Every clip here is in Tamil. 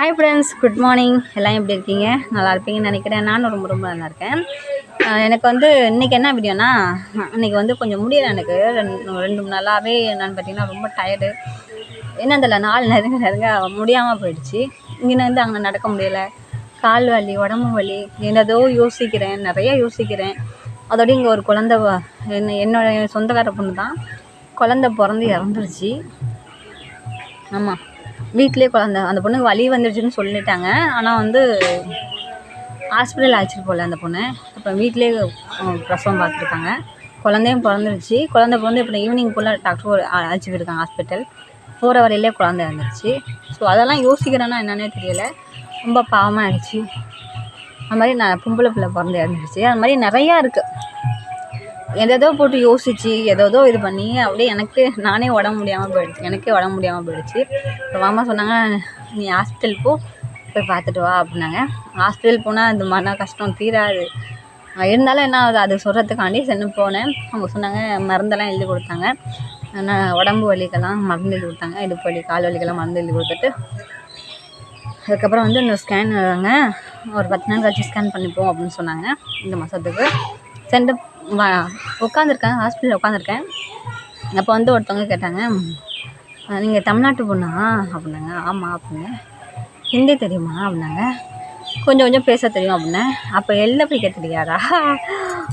ஹாய் ஃப்ரெண்ட்ஸ் குட் மார்னிங் எல்லாம் எப்படி இருக்கீங்க? நல்லா இருப்பீங்கன்னு நினைக்கிறேன். நானும் ரொம்ப ரொம்ப நல்லா இருக்கேன். எனக்கு வந்து இன்றைக்கி என்ன வீடியோனா இன்றைக்கி வந்து கொஞ்சம் முடியலை எனக்கு. ரெண்டு ரெண்டு மூணு நாளாகவே என்னென்னு பார்த்தீங்கன்னா ரொம்ப டயர்டு என்ன தெரியல நாள் நெருங்க நெருங்க முடியாமல் போயிடுச்சு. இங்கேருந்து அங்கே நடக்க முடியல. கால் வலி உடம்பு வலி என்னதோ யோசிக்கிறேன் நிறையா யோசிக்கிறேன். அதோடய இங்கே ஒரு குழந்த என்ன என்னோட சொந்தக்கார பொண்ணு தான் குழந்த பிறந்து இறந்துருச்சு. ஆமாம் வீட்டிலே குழந்த அந்த பொண்ணுக்கு வலி வந்துடுச்சுன்னு சொல்லிட்டாங்க. ஆனால் வந்து ஹாஸ்பிட்டல் அழைச்சிட்டு போகல அந்த பொண்ணு. அப்புறம் வீட்டிலே பிரசவம் பார்த்துருக்காங்க. குழந்தையும் பிறந்துருச்சு. குழந்த பிறந்து இப்போ ஈவினிங் ஃபுல்லாக டாக்டர் அழைச்சி போயிருக்காங்க ஹாஸ்பிட்டல் போகிற வரையிலே குழந்தை இருந்துச்சு ஸோ அதெல்லாம் யோசிக்கிறேன்னா என்னன்னே தெரியலை. ரொம்ப பாவமாக ஆயிடுச்சு. அது மாதிரி நான் பொம்பளை பிள்ளை பிறந்து இறந்துருச்சு. அது மாதிரி நிறையா இருக்குது எதேதோ போட்டு யோசித்து எதேதோ இது பண்ணி அப்படியே எனக்கு நானே உடம்பு முடியாமல் போயிடுச்சு. எனக்கே உடம்பு முடியாமல் போயிடுச்சு. அப்புறம் மாமா சொன்னாங்க நீ ஹாஸ்பிட்டல் போ போய் பார்த்துட்டு வா அப்படின்னாங்க. ஹாஸ்பிட்டல் போனால் இந்த மாதிரிலாம் கஷ்டம் தீராது. இருந்தாலும் என்ன ஆகுது அது சொல்கிறதுக்காண்டி சென்று போனேன். அவங்க சொன்னாங்க மருந்தெல்லாம் எழுதி கொடுத்தாங்க. ஆனால் உடம்பு வலிக்கெல்லாம் மருந்து எழுதி கொடுத்தாங்க. இடுப்பு வலி கால் வலிக்கெல்லாம் மருந்து எழுதி கொடுத்துட்டு அதுக்கப்புறம் வந்து இந்த ஸ்கேன் ஒரு பத்து நாள் கழிச்சு ஸ்கேன் பண்ணிப்போம் அப்படின்னு சொன்னாங்க. இந்த மாதத்துக்கு சென்று உட்காந்துருக்கேன் ஹாஸ்பிட்டலில் உட்காந்துருக்கேன். அப்போ வந்து ஒருத்தவங்க கேட்டாங்க நீங்கள் தமிழ்நாட்டு பொண்ணா? அப்படின்னாங்க ஆமாம் அப்படின்னு. ஹிந்தி தெரியுமா? அப்படின்னாங்க. கொஞ்சம் கொஞ்சம் பேச தெரியும் அப்படின்னேன் அப்போ எழுத படிக்க தெரியாதா?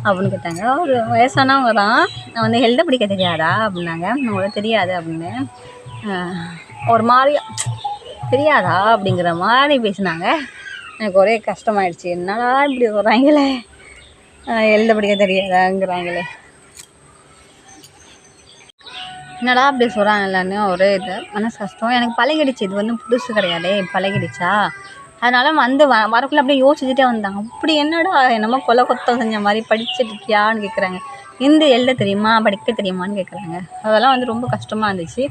அப்படின்னு கேட்டாங்க. ஒரு வயசானவங்க தான். நான் வந்து எழுத படிக்க தெரியாதா? அப்படின்னாங்க. உங்களுக்கு தெரியாது அப்படின்னு. ஒரு மாதிரி தெரியாதா? அப்படிங்கிற மாதிரி பேசினாங்க. எனக்கு ஒரே கஷ்டமாயிடுச்சு. என்னடா இப்படி வராங்களே எழுத படிக்க தெரியாதாங்கிறாங்களே. என்னடா அப்படி சொல்கிறாங்கல்லன்னு ஒரே இது. மனசு கஷ்டம். எனக்கு பழகிடுச்சு. இது வந்து புதுசு கிடையாதே. பழகிடுச்சா? அதனால் வந்து வ வரக்குள்ளே அப்படியே யோசிச்சுட்டே வந்தாங்க அப்படி என்னடா என்னமோ கொலை கொத்தம் செஞ்ச மாதிரி படிச்சிருக்கியான்னு கேட்குறாங்க இந்த எழுத தெரியுமா? படிக்க தெரியுமான்னு கேட்குறாங்க அதெல்லாம் வந்து ரொம்ப கஷ்டமாக இருந்துச்சு.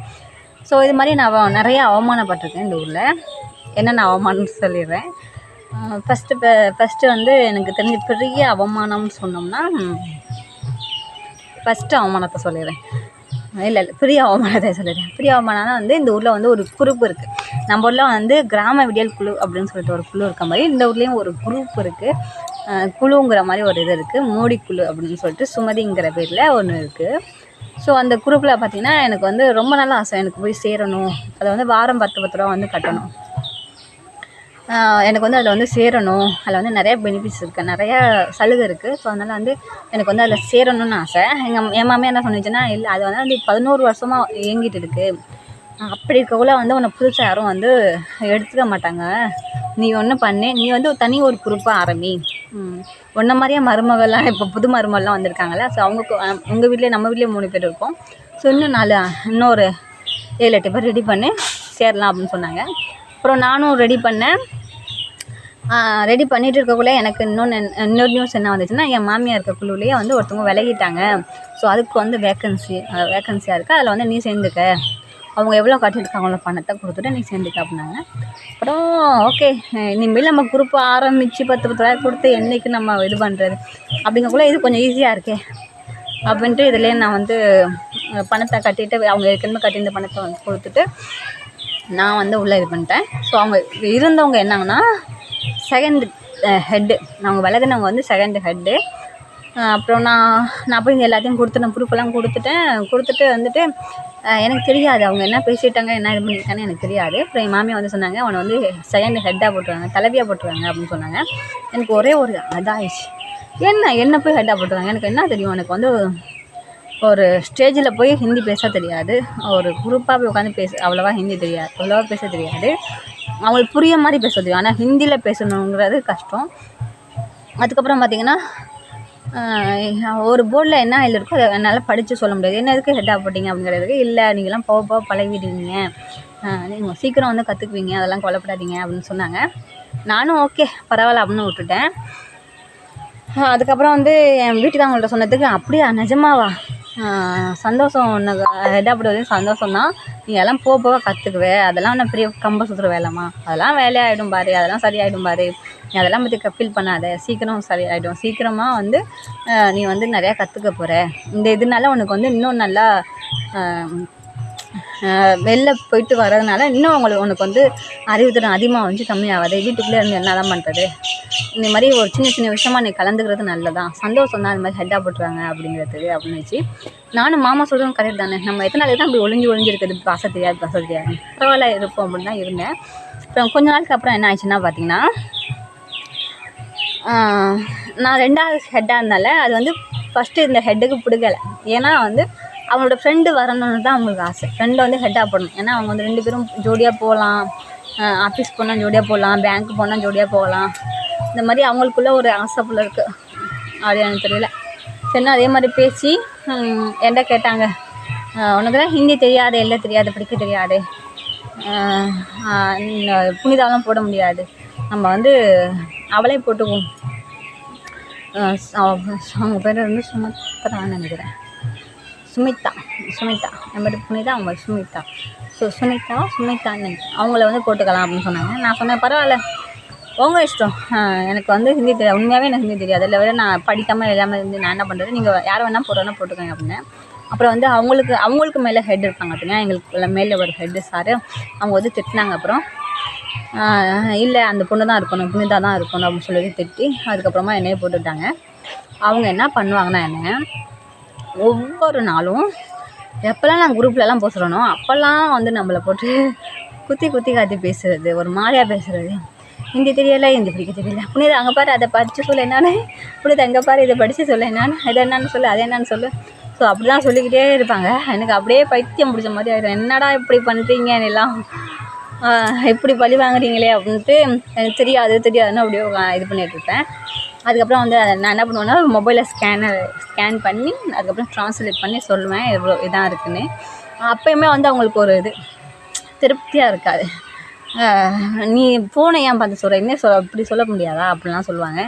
ஸோ இது மாதிரி நான் நிறைய அவமானப்பட்டிருக்கேன் இந்த ஊரில். என்னென்ன அவமானம்னு சொல்லிடுறேன். ஃபஸ்ட்டு ஃபஸ்ட்டு வந்து எனக்கு தெரிஞ்ச பெரிய அவமானம்னு சொன்னோம்னா ஃபஸ்ட்டு அவமானத்தை சொல்லிடுறேன். இல்லை இல்லை பெரிய அவமானத்தை சொல்லிடுறேன். பெரிய அவமானம்னா வந்து இந்த ஊரில் வந்து ஒரு குரூப் இருக்குது நம்ம ஊரில் வந்து கிராம விடியல் குழு அப்படின்னு சொல்லிட்டு ஒரு குழு இருக்க மாதிரி இந்த ஊர்லேயும் ஒரு குரூப் இருக்குது குழுங்கிற மாதிரி ஒரு இது இருக்குது மோடி குழு அப்படின்னு சொல்லிட்டு சுமதிங்கிற பேரில் ஒன்று இருக்குது ஸோ அந்த குரூப்பில் பார்த்தீங்கன்னா எனக்கு வந்து ரொம்ப நாள் ஆசை. எனக்கு போய் சேரணும். அதை வந்து வாரம் பத்து பத்து ரூபா வந்து கட்டணும். எனக்கு வந்து அதில் வந்து சேரணும். அதில் வந்து நிறைய பெனிஃபிட்ஸ் இருக்குது நிறைய சலுகை இருக்குது ஸோ அதனால் வந்து எனக்கு வந்து அதில் சேரணும்னு ஆசை. எங்கள் என் மாமியார் என்ன சொன்னிச்சுன்னா இல்லை அது வந்து வந்து பதினோரு வருஷமாக இயங்கிட்டு இருக்குது அப்படி இருக்கக்குள்ள வந்து உன்னை புதுசாக யாரும் வந்து எடுத்துக்க மாட்டாங்க. நீ ஒன்று பண்ணு. நீ வந்து ஒரு தனி ஒரு குரூப்பாக ஆரம்பி. ஒன்றை மாதிரியே மருமகள்லாம் இப்போ புது மருமகள்லாம் வந்திருக்காங்கல்ல. ஸோ அவங்க உங்கள் வீட்லேயே நம்ம வீட்லேயே மூணு பேர் இருக்கோம். ஸோ இன்னும் நாலு இன்னொரு ஏழு எட்டு பேர் ரெடி பண்ணி சேரலாம் அப்படின்னு சொன்னாங்க. அப்புறம் நானும் ரெடி பண்ணேன். ரெடி பண்ணிட்டு இருக்கக்குள்ளே எனக்கு இன்னொன்று இன்னொரு நியூஸ் என்ன வந்துச்சுன்னா என் மாமியார் இருக்கக்குள்ளேயே குழுவிலேயே வந்து ஒருத்தவங்க விலகிட்டாங்க. ஸோ அதுக்கு வந்து வேக்கன்சி வேக்கன்சியாக இருக்குது அதில் வந்து நீ சேர்ந்துக்க. அவங்க எவ்வளோ கட்டியிருக்காங்களோ பணத்தை கொடுத்துட்டு நீ சேர்ந்துக்க அப்படின்னாங்க. அப்புறம் ஓகே இனிமேல் நம்ம குரூப் ஆரம்பித்து பத்து பத்து ரூபாய் கொடுத்து என்றைக்கு நம்ம இது பண்ணுறது அப்படிங்கக்குள்ளே இது கொஞ்சம் ஈஸியாக இருக்கே. அப்படின்ட்டு இதுலேயே நான் வந்து பணத்தை கட்டிட்டு அவங்க ஏற்கனவே கட்டியிருந்த பணத்தை வந்து கொடுத்துட்டு நான் வந்து உள்ளே இது பண்ணிட்டேன். ஸோ அவங்க இருந்தவங்க என்னங்கன்னா செகண்ட் ஹெட்டு அவங்க விலகுனவங்க வந்து செகண்ட் ஹெட்டு அப்புறம் நான் நான் போய் எல்லாத்தையும் கொடுத்துட்டேன் ப்ரூஃபெல்லாம் கொடுத்துட்டேன். கொடுத்துட்டு வந்துட்டு எனக்கு தெரியாது. அவங்க என்ன பேசிட்டாங்க என்ன இது பண்ணிட்டாங்கன்னு எனக்கு தெரியாது. அப்புறம் என் மாமியை வந்து சொன்னாங்க அவனை வந்து செகண்ட் ஹெட்டாக போட்டுருவாங்க தலைவியாக போட்டுருவாங்க அப்படின்னு சொன்னாங்க. எனக்கு ஒரே ஒரு அதாயிடுச்சு என்ன என்ன போய் ஹெட்டாக போட்டுருவாங்க? எனக்கு என்ன தெரியும்? எனக்கு வந்து ஒரு ஸ்டேஜில் போய் ஹிந்தி பேச தெரியாது. ஒரு குரூப்பாக போய் உட்காந்து பேச அவ்வளோவா ஹிந்தி தெரியாது. அவ்வளோவா பேச தெரியாது. அவங்களுக்கு புரிய மாதிரி பேச தெரியும். ஆனால் ஹிந்தியில் பேசணுங்கிறது கஷ்டம். அதுக்கப்புறம் பார்த்தீங்கன்னா ஒரு போர்டில் என்ன எழுதிருக்கோ அதை என்னால் படித்து சொல்ல முடியாது. என்ன எதுக்கு ஹெட்டாக போட்டிங்க அப்படிங்கிறதுக்கு இல்லை நீங்களாம் போக போக பழகிடுவீங்க. நீங்கள் சீக்கிரம் வந்து கற்றுக்குவீங்க அதெல்லாம் கொல்லப்படாதீங்க அப்படின்னு சொன்னாங்க. நானும் ஓகே பரவாயில்ல அப்படின்னு விட்டுட்டேன். அதுக்கப்புறம் வந்து என் வீட்டுக்காரங்கள்ட்ட சொன்னதுக்கு அப்படியா நிஜமாவா? சந்தோஷம் உனக்கு ஹெட்டாப்படுவது சந்தோஷம் தான் நீ எல்லாம் போக போக கற்றுக்குவே அதெல்லாம் என்ன பெரிய கம்ப சுற்றுற வேலைம்மா. அதெல்லாம் வேலையாகிடும் பாரு. அதெல்லாம் சரியாயிடும் பாரு. நீ அதெல்லாம் பற்றி ஃபீல் பண்ணாத. சீக்கிரம் சரியாயிடும். சீக்கிரமாக வந்து நீ வந்து நிறையா கற்றுக்க போகிற இந்த இதனால உனக்கு வந்து இன்னும் நல்லா வெளில போயிட்டு வர்றதுனால இன்னும் அவங்களுக்கு உனக்கு வந்து அறிவுத்திறன் அதிகமாக வந்து கம்மியாகாது. வீட்டுக்குள்ளே இருந்து என்ன தான் பண்ணுறது இந்த மாதிரி ஒரு சின்ன சின்ன விஷயமா நீ கலந்துக்கிறது நல்லதான் சந்தோஷம் தான் இந்த மாதிரி ஹெட்டாக போட்டுருவாங்க அப்படிங்கிறது அப்படின்னு வச்சு நானும் மாமா சொல்கிறதும் கரெக்ட் தானே. நம்ம எத்தனை நாளைக்கு தான் அப்படி ஒளிஞ்சு ஒளிஞ்சு இருக்குது பாச தெரியாது பாச தெரியாது பரவாயில்ல இருப்போம் அப்படின்னு தான் இருந்தேன். அப்புறம் கொஞ்ச நாளுக்கு அப்புறம் என்ன ஆச்சுன்னா பார்த்தீங்கன்னா நான் ரெண்டாவது ஹெட்டாக இருந்தால அது வந்து ஃபஸ்ட்டு இந்த ஹெட்டுக்கு பிடிக்கல. ஏன்னா வந்து அவங்களோட ஃப்ரெண்டு வரணும்னு தான் அவங்களுக்கு ஆசை. ஃப்ரெண்டை வந்து ஹெட்டாக போடணும். ஏன்னா அவங்க வந்து ரெண்டு பேரும் ஜோடியாக போகலாம். ஆஃபீஸ் போனால் ஜோடியாக போகலாம். பேங்க் போனால் ஜோடியாக போகலாம். இந்த மாதிரி அவங்களுக்குள்ள ஒரு ஆசை போல் இருக்குது அது எனக்கு தெரியல. சரினா அதே மாதிரி பேசி ஹம், என்கிட்ட கேட்டாங்க. உனக்கு தான் ஹிந்தி தெரியாது எல்லாம் தெரியாது படிக்க தெரியாது. இந்த புனிதாலாம் போட முடியாது. நம்ம வந்து அவளே போட்டுக்குவோம். அவங்க பேர் வந்து சுமத்ரான்னு நினைக்கிறேன். சுமிதா சுமிதா. நம்பர் புனிதா அவங்க சுமிதா. ஸோ சுனிதா சுமிதான்னு அவங்கள வந்து போட்டுக்கலாம் அப்படின்னு சொன்னாங்க. நான் சொன்னேன் பரவாயில்ல. உங்கள் இஷ்டம். எனக்கு வந்து ஹிந்தி தெரியாது. உண்மையாகவே எனக்கு ஹிந்தி தெரியாது. இல்லை விட நான் படிக்காமல் எல்லாமே இருந்து நான் என்ன பண்ணுறது நீங்கள் யார் வேணால் போடுறோன்னா போட்டுக்கோங்க அப்படின்னு. அப்புறம் வந்து அவங்களுக்கு அவங்களுக்கு மேலே ஹெட் இருப்பாங்க அப்படின்னா எங்களுக்கு மேலே ஒரு ஹெட்டு சார் அவங்க வந்து திட்டினாங்க அப்புறம். இல்லை அந்த பொண்ணு தான் இருக்கணும். புனிதா தான் இருக்கணும். அப்படின்னு சொல்லி திட்டி அதுக்கப்புறமா என்னையே போட்டுவிட்டாங்க அவங்க என்ன பண்ணுவாங்கன்னா என்ன ஒவ்வொரு நாளும் எப்போல்லாம் நான் குரூப்லலாம் போக அப்போல்லாம் வந்து நம்மளை போட்டு குத்தி குத்தி காத்தி பேசுகிறது ஒரு மாதிரியாக பேசுகிறது ஹிந்தி தெரியலை ஹிந்தி பிடிக்க தெரியல. புனித அங்கே பாரு அதை படித்து சொல்ல என்னான்னு. புனித அங்கே பாரு இதை படித்து சொல்ல என்னான்னு. இதை என்னன்னு சொல்லு அதை என்னன்னு சொல்லு. ஸோ அப்படி தான் சொல்லிக்கிட்டே இருப்பாங்க. எனக்கு அப்படியே பைத்தியம் பிடிச்ச மாதிரி ஆயிடும். என்னடா இப்படி பண்ணுறீங்க எல்லாம் இப்படி பழி வாங்குறீங்களே அப்படின்ட்டு எனக்கு தெரியாது தெரியாதுன்னு அப்படியே இது பண்ணிகிட்ருப்பேன் அதுக்கப்புறம் வந்து நான் என்ன பண்ணுவேன்னா மொபைலில் ஸ்கேனர் ஸ்கேன் பண்ணி அதுக்கப்புறம் ட்ரான்ஸ்லேட் பண்ணி சொல்லுவேன். இவ்வளோ இதாக இருக்குன்னு. அப்போயுமே வந்து அவங்களுக்கு ஒரு இது திருப்தியாக இருக்காது. நீ ஃபோனை ஏன் பார்த்து சொல்கிற என்ன சொல்ல இப்படி சொல்ல முடியாதா? அப்படிலாம் சொல்லுவாங்க.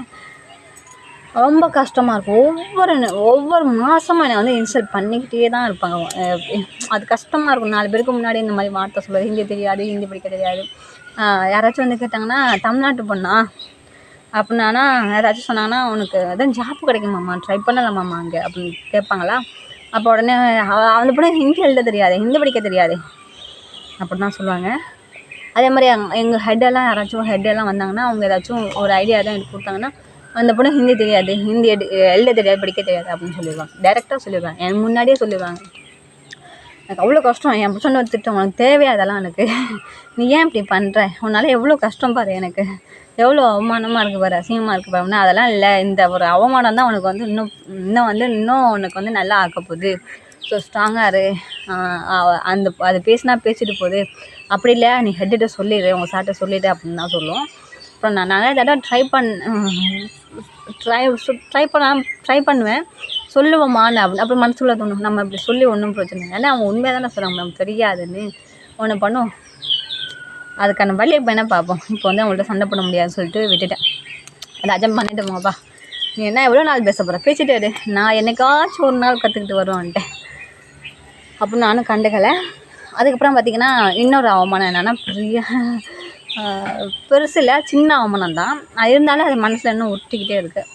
ரொம்ப கஷ்டமாக இருக்கும். ஒவ்வொரு ஒவ்வொரு மாதமும் என்னை வந்து இன்சல்ட் பண்ணிக்கிட்டே தான் இருப்பாங்க. அது கஷ்டமாக இருக்கும். நாலு பேருக்கு முன்னாடி இந்த மாதிரி வார்த்தை சொல்லுவார் ஹிந்தி தெரியாது ஹிந்தி படிக்க தெரியாது. யாராச்சும் வந்து கேட்டாங்கன்னா தமிழ்நாட்டு பொண்ணா? அப்படின்னா யாராச்சும் சொன்னாங்கன்னா உனக்கு அதான் ஜாப் கிடைக்குமாம்மா ட்ரை பண்ணலாமாம்மா அங்கே அப்படின்னு கேட்பாங்களா? அப்போ உடனே அந்த பொண்ணு ஹிந்தி எழுத தெரியாது ஹிந்தி படிக்க தெரியாது. அப்படின்னு தான் சொல்லுவாங்க. அதே மாதிரி எங்கள் ஹெட்டெல்லாம் யாராச்சும் ஹெட்டெல்லாம் வந்தாங்கன்னா அவங்க ஏதாச்சும் ஒரு ஐடியா தான் எடுத்து கொடுத்தாங்கன்னா அந்த பொண்ணு ஹிந்தி தெரியாது ஹிந்தி எடு எழுத தெரியாது படிக்க தெரியாது அப்படின்னு சொல்லிடுவாங்க. டேரெக்டாக சொல்லிடுவாங்க. எனக்கு முன்னாடியே சொல்லிடுவாங்க. எனக்கு அவ்வளோ கஷ்டம். என் புருஷன் ஒரு திட்டம் உனக்கு தேவையா அதெல்லாம் எனக்கு நீ ஏன் இப்படி பண்ணுற உன்னால் எவ்வளோ கஷ்டம் பாரு எனக்கு. எவ்வளோ அவமானமாக இருக்குது பாரு அசிங்கமாக இருக்குது பாரு அதெல்லாம் இல்லை. இந்த ஒரு அவமானம் தான் உனக்கு வந்து இன்னும் இன்னும் வந்து இன்னும் உனக்கு வந்து நல்லா ஆக்க போகுது. ஸோ ஸ்ட்ராங்காக இரு. அந்த அது பேசினா பேசிட்டு போகுது. அப்படி இல்லை நீ ஹெட்டிட்ட சொல்லிடு உங்கள் சார்ட்ட சொல்லிடு அப்படின்னு தான் சொல்லுவோம். அப்புறம் நான் நிறைய தடவை ட்ரை பண் ட்ரை ட்ரை பண்ண ட்ரை பண்ணுவேன். சொல்லுவோமான்னு அப்படி அப்படி மனசுக்குள்ளே தோணும். நம்ம இப்படி சொல்லி ஒன்றும் பிரச்சனை இல்லை. ஏன்னா அவங்க உண்மையாக தானே சொல்கிறாங்க நமக்கு தெரியாதுன்னு. ஒன்று பண்ணும் அதுக்கான வழி இப்போ என்ன பார்ப்போம்? இப்போ வந்து அவங்கள்ட்ட சண்டை போட முடியாதுன்னு சொல்லிட்டு விட்டுட்டேன். அதை அஜம் பண்ணிட்டு நீ என்ன எவ்வளோ நாள் பேச போகிற பேசிட்டாரு நான் என்னைக்காச்சும் ஒரு நாள் கற்றுக்கிட்டு வருவேன்ட்டு அப்போ நானும் கண்டுக்கலை. அதுக்கப்புறம் பார்த்தீங்கன்னா இன்னொரு அவமானம் என்னென்னா பெரிய பெருசு இல்லை சின்ன அவமானம் தான். அது இருந்தாலும் அது மனசில் இன்னும் ஒட்டிக்கிட்டே இருக்குது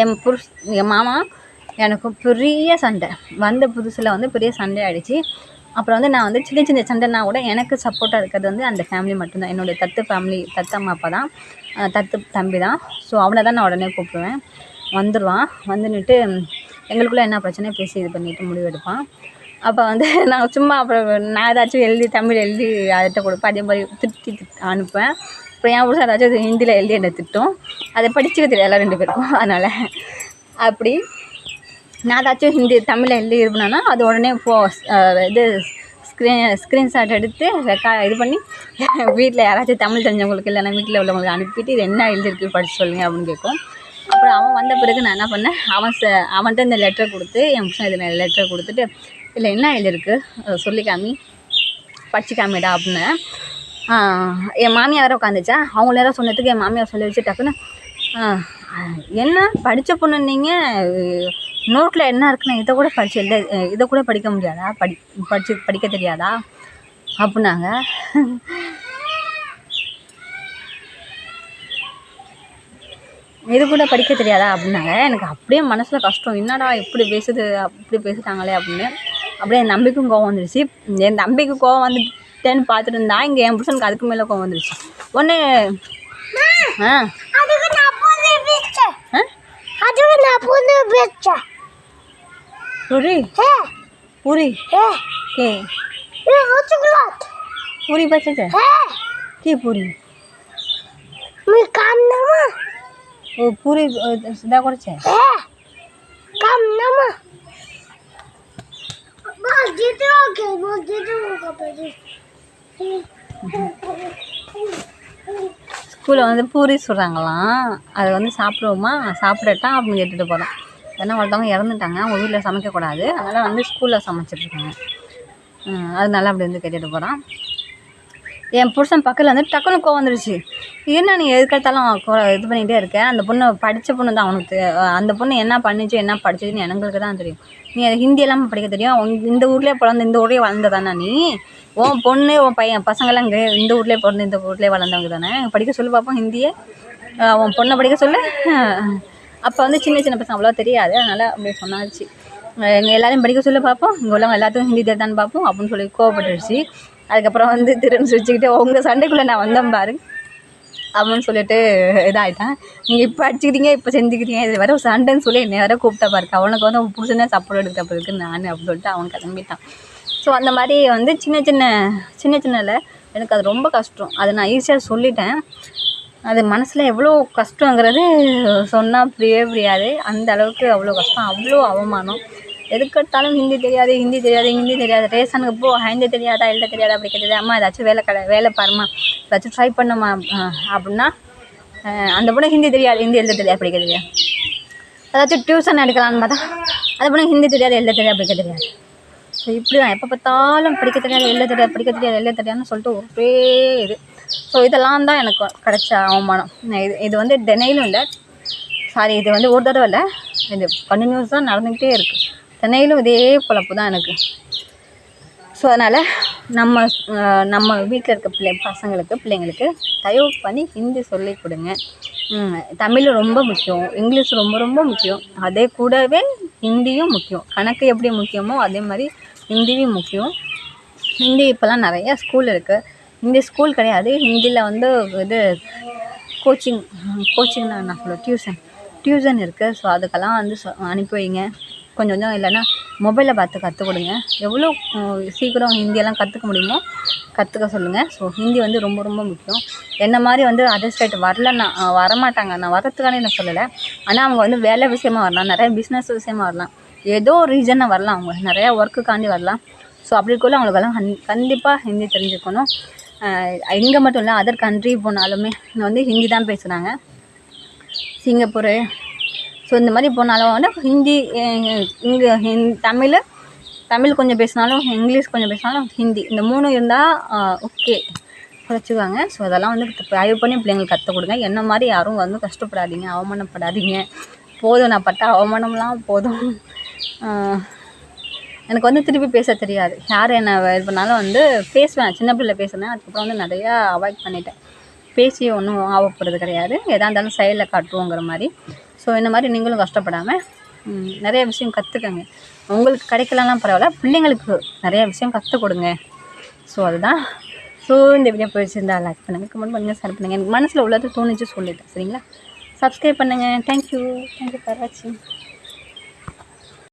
என் புருஷ் என் மாமா எனக்கு பெரிய சண்டை. வந்த புதுசில் வந்து பெரிய சண்டை ஆகிடுச்சு அப்புறம் வந்து நான் வந்து சின்ன சின்ன சண்டைனா கூட எனக்கு சப்போர்ட்டாக இருக்கிறது வந்து அந்த ஃபேமிலி மட்டும்தான். என்னுடைய தத்து ஃபேமிலி தத்து அம்மா அப்பா தான். தத்து தம்பி தான். ஸோ அவனை தான் நான் உடனே கூப்பிடுவேன். வந்துடுவான் வந்துன்னுட்டு எங்களுக்குள்ளே என்ன பிரச்சனை பேசி இது பண்ணிட்டு முடிவெடுப்பான் அப்போ வந்து நான் சும்மா அப்புறம் நான் ஏதாச்சும் எழுதி தமிழ் எழுதி அதுகிட்ட கொடுப்பேன். அதே மாதிரி திருத்தி அனுப்புவேன். அப்புறம் என் புருஷன் ஏதாச்சும் ஹிந்தியில் எழுதி என்னை திட்டும். அதை படிச்சுக்க தெரியல ரெண்டு பேருக்கும். அதனால் அப்படி நான் ஏதாச்சும் ஹிந்தி தமிழில் எழுதி இருப்பேனா அது உடனே போ இது ஸ்க்ரீன் ஸ்க்ரீன்ஷாட் எடுத்து ரெக்கா இது பண்ணி வீட்டில் யாராச்சும் தமிழ் தெரிஞ்சவங்களுக்கு இல்லைன்னா வீட்டில் உள்ளவங்களுக்கு அனுப்பிட்டு இது என்ன எழுதிருக்கு படிச்சு சொல்லுங்க அப்படின்னு கேட்கும். அப்புறம் அவன் வந்த பிறகு நான் என்ன பண்ணேன் அவன் ச அவன்கிட்ட இந்த லெட்டரை கொடுத்து என் புஷன் இதில் லெட்டரை கொடுத்துட்டு இல்லை என்ன எழுதிருக்கு சொல்லி காமி படிச்சு காமிடா அப்படின்னு. என் மாமியார் உட்காந்துச்சா? அவங்க நேரம் சொன்னதுக்கு என் மாமியார் சொல்லி வச்சு டக்குன்னு என்ன? படித்த பொண்ணு நீங்கள் நோட்டில் என்ன இருக்குன்னு இதை கூட படிச்சு எழுத இதை கூட படிக்க முடியாதா? படி படிச்சு படிக்க தெரியாதா? அப்படின்னாங்க. இது கூட படிக்க தெரியாதா? அப்படின்னாங்க. எனக்கு அப்படியே மனசில் கஷ்டம். என்னடா இப்படி பேசுது அப்படி பேசிட்டாங்களே அப்படின்னு. அப்படியே என் தம்பிக்கும் கோவம் வந்துருச்சு. என் தம்பிக்கு கோவம் வந்துட்டேன்னு பார்த்துட்டு இருந்தா இங்கே என் புருஷனுக்கு அதுக்கு மேலே கோவம் வந்துருச்சு. ஒன்று ஆ. ஆ? Puri? হ্যাঁ পুরি হ্যাঁ কে এই রসগোল্লাত পুরি বেঁচেছে হ্যাঁ কি পুরি মুই কাম নামা ও পুরি সিধা করেছে হ্যাঁ কাম নামা বাস যেতে ওকে বাস যেতে ওকে ஸ்கூலில் வந்து பூரி சொல்கிறாங்களாம் அதை வந்து சாப்பிடுவோமா சாப்பிடட்டா அப்படின்னு கேட்டுட்டு போகிறான் ஏன்னா ஒருத்தவங்க இறந்துட்டாங்க அவங்க வீட்டில் சமைக்கக்கூடாது அதனால் வந்து ஸ்கூலில் சமைச்சிட்ருக்காங்க அதனால அப்படி வந்து கேட்டுட்டு போகிறான் என் புருஷன் பக்கத்தில் வந்து டக்குனு கோவம் வந்துடுச்சு என்ன நீ எதுக்கெடுத்தாலும் கோ- இது பண்ணிகிட்டே இருக்க? அந்த பொண்ணு படித்த பொண்ணு தான் அவனுக்கு. அந்த பொண்ணு என்ன பண்ணுச்சு என்ன படிச்சதுன்னு எங்களுக்கு தான் தெரியும். நீ அது ஹிந்தியெல்லாம் படிக்க தெரியும். இந்த ஊர்லேயே பிறந்த இந்த ஊர்லேயே வளர்ந்த தானே நீ? உன் பொண்ணு உன் பையன் பசங்களாம் இங்கே இந்த ஊர்லேயே பிறந்து இந்த ஊர்லேயே வளர்ந்தவங்க தானே? படிக்க சொல்லி பார்ப்போம் ஹிந்தியே. உன் பொண்ணை படிக்க சொல்லு. அப்போ வந்து சின்ன சின்ன பசங்க அவ்வளோ தெரியாது. அதனால் அப்படி சொன்னாச்சு. எங்கள் எல்லாரையும் படிக்க சொல்ல பார்ப்போம் இங்கே உள்ளவங்க எல்லாத்துக்கும் ஹிந்தி தான் பார்ப்போம் அப்படின்னு சொல்லி கோவப்பட்டுருச்சு. அதுக்கப்புறம் வந்து திரும்பி சிரிச்சுக்கிட்டு உங்கள் சண்டைக்குள்ளே நான் வந்தேன் பாரு. அப்படின்னு சொல்லிட்டு இதாகிட்டேன் நீங்கள் இப்போ அடிச்சுக்கிறீங்க இப்போ செஞ்சுக்கிறீங்க இது வர சண்டைன்னு சொல்லி என்னை வர கூப்பிட்டா பாருக்கு அவனுக்கு வந்து அவன் சப்போர்ட் எடுக்க பிறகு நான் அப்படின்னு சொல்லிட்டு அவன் கிளம்பிட்டான். ஸோ அந்த மாதிரி வந்து சின்ன சின்ன சின்ன சின்னல எனக்கு அது ரொம்ப கஷ்டம். அதை நான் ஈஸியாக சொல்லிட்டேன். அது மனசில் எவ்வளோ கஷ்டங்கிறது சொன்னால் புரியவே புரியாது. அந்த அளவுக்கு அவ்வளோ கஷ்டம் அவ்வளோ அவமானம். எதுக்கெடுத்தாலும் ஹிந்தி தெரியாது ஹிந்தி தெரியாது ஹிந்தி தெரியாது. ரேஷனுக்கு போ ஹிந்தி தெரியாதா எழுத தெரியாதா அப்படி கேட்டது அம்மா ஏதாச்சும் வேலை கடை வேலை பாருமா ஏதாச்சும் ட்ரை பண்ணுமா அப்படின்னா அந்த பொண்ணு ஹிந்தி தெரியாது ஹிந்தி எழுத தெரியாது படிக்க தெரியாது ஏதாச்சும் டியூஷன் எடுக்கலான்னு பார்த்தா அந்த பொண்ணு ஹிந்தி தெரியாது எழுத தெரியாது படிக்க தெரியாது ஸோ இப்படி தான் எப்போ பார்த்தாலும் படிக்க தெரியாது எழுத தெரியாது படிக்க தெரியாது எழுத தெரியாதுன்னு சொல்லிட்டு ஒரே இது. ஸோ இதெல்லாம் தான் எனக்கு கிடைச்ச அவமானம். இது இது வந்து தினையிலும் இல்லை. சாரி இது வந்து ஒரு தடவை இல்லை. இது கண்டினியூஸாக நடந்துக்கிட்டே இருக்குது தினையிலும் இதே பொழப்பு தான் எனக்கு. ஸோ அதனால் நம்ம நம்ம வீட்டில் இருக்க பிள்ளை பசங்களுக்கு பிள்ளைங்களுக்கு தயவு பண்ணி ஹிந்தி சொல்லி கொடுங்க. தமிழ் ரொம்ப முக்கியம். இங்கிலீஷ் ரொம்ப ரொம்ப முக்கியம். அதே கூடவே ஹிந்தியும் முக்கியம். கணக்கு எப்படி முக்கியமோ அதே மாதிரி ஹிந்தியும் முக்கியம். ஹிந்தி இப்போல்லாம் நிறையா ஸ்கூல் இருக்குது ஹிந்தி ஸ்கூல் கிடையாது. ஹிந்தியில் வந்து இது கோச்சிங் கோச்சிங்னு நான் சொல்லுவேன். டியூஷன் டியூஷன் இருக்குது ஸோ அதுக்கெல்லாம் வந்து அனுப்பி வைங்க. கொஞ்சம் கொஞ்சம் இல்லைன்னா மொபைலில் பார்த்து கற்றுக் கொடுங்க எவ்வளோ சீக்கிரம் ஹிந்தியெல்லாம் கற்றுக்க முடியுமோ கற்றுக்க சொல்லுங்கள் ஸோ ஹிந்தி வந்து ரொம்ப ரொம்ப முக்கியம். என்ன மாதிரி வந்து அதர் ஸ்டேட் வரலன்னா வரமாட்டாங்க. நான் வரத்துக்கானே நான் சொல்லலை. ஆனால் அவங்க வந்து வேலை விஷயமா வரலாம். நிறைய பிஸ்னஸ் விஷயமா வரலாம். ஏதோ ஒரு வரலாம். அவங்க நிறையா ஒர்க்குக்காண்டி வரலாம். ஸோ அப்படி இருக்கக்குள்ள அவங்களுக்கெல்லாம் கண் கண்டிப்பாக ஹிந்தி தெரிஞ்சுக்கணும். இங்கே மட்டும் இல்லை அதர் கண்ட்ரி போனாலுமே இங்கே வந்து ஹிந்தி தான் பேசுகிறாங்க சிங்கப்பூர். ஸோ இந்த மாதிரி போனாலும் வந்து ஹிந்தி இங்கே ஹிந் தமிழ் தமிழ் கொஞ்சம் பேசினாலும் இங்கிலீஷ் கொஞ்சம் பேசினாலும் ஹிந்தி இந்த மூணும் இருந்தால் ஓகே குறைச்சிக்குவாங்க ஸோ அதெல்லாம் வந்து தயவு பண்ணி பிள்ளைங்களுக்கு கற்றுக் கொடுங்க. என்ன மாதிரி யாரும் வந்து கஷ்டப்படாதீங்க அவமானப்படாதீங்க. போதும் நான் பட்ட அவமானம்லாம் போதும். எனக்கு வந்து திருப்பி பேச தெரியாது. யார் என்ன இது பண்ணாலும் வந்து பேசுவேன். சின்ன பிள்ளை பேசுனேன். அதுக்கப்புறம் வந்து நிறையா அவாய்ட் பண்ணிட்டேன். பேசி ஒன்றும் ஆகப்படுறது கிடையாது. எதாக இருந்தாலும் செயலில் காட்டுவோங்கிற மாதிரி. ஸோ இந்த மாதிரி நீங்களும் கஷ்டப்படாமல் நிறைய விஷயம் கற்றுக்கங்க உங்களுக்கு கிடைக்கலன்னா பரவாயில்ல. பிள்ளைங்களுக்கு நிறைய விஷயம் கற்றுக் கொடுங்க. ஸோ அதுதான். ஸோ இந்த வீடியோ பிடிச்சிருந்தா லைக் பண்ணுங்கள் கமெண்ட் பண்ணுங்கள் ஷேர் பண்ணுங்கள் எனக்கு மனசில் உள்ளது தோணுச்சு சொல்லிட்டேன். சரிங்களா? சப்ஸ்கிரைப் பண்ணுங்கள் தேங்க்யூ தேங்க்யூ ஃபார் வாட்சிங்